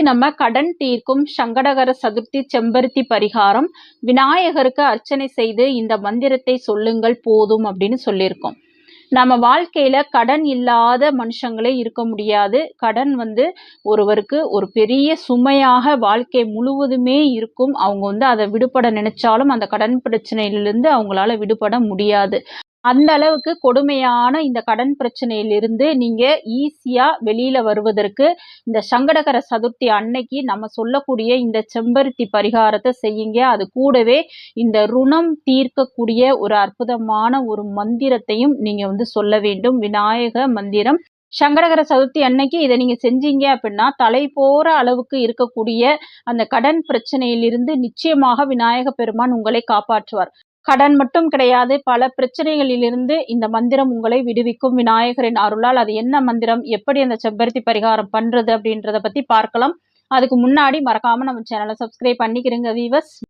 இன்னைக்கு நம்ம கடன் தீர்க்கும் சங்கடகர சதுர்த்தி செம்பருத்தி பரிகாரம் விநாயகருக்கு அர்ச்சனை செய்து இந்த மந்திரத்தை சொல்லுங்கள் போதும் அப்படின்னு சொல்லியிருக்கோம். நம்ம வாழ்க்கையில கடன் இல்லாத மனுஷங்களே இருக்க முடியாது. கடன் வந்து ஒருவருக்கு ஒரு பெரிய சுமையாக வாழ்க்கை முழுவதுமே இருக்கும். அவங்க வந்து அதை விடுபட நினைச்சாலும் அந்த கடன் பிரச்சனையிலிருந்து அவங்களால விடுபட முடியாது. அந்த அளவுக்கு கொடுமையான இந்த கடன் பிரச்சனையிலிருந்து நீங்க ஈஸியா வெளியில வருவதற்கு இந்த சங்கடகர சதுர்த்தி அன்னைக்கு நம்ம சொல்லக்கூடிய இந்த செம்பருத்தி பரிகாரத்தை செய்யுங்க. அது கூடவே இந்த ருணம் தீர்க்கக்கூடிய ஒரு அற்புதமான ஒரு மந்திரத்தையும் நீங்க வந்து சொல்ல வேண்டும். விநாயக மந்திரம். சங்கடகர சதுர்த்தி அன்னைக்கு இதை நீங்க செஞ்சீங்க அப்படின்னா தலை போற அளவுக்கு இருக்கக்கூடிய அந்த கடன் பிரச்சனையிலிருந்து நிச்சயமாக விநாயக பெருமான் உங்களை காப்பாற்றுவார். கடன் மட்டும் கிடையாது பல பிரச்சனைகளிலிருந்து இந்த மந்திரம் உங்களை விடுவிக்கும். விநாயகரின் அருளால் அது என்ன மந்திரம்? எப்படி அந்த செம்பருத்தி பரிகாரம் பண்றது அப்படின்றத பத்தி பார்க்கலாம். அதுக்கு முன்னாடி மறக்காம நம்ம சேனலை சப்ஸ்கிரைப் பண்ணிக்கிறங்க வீவர்ஸ்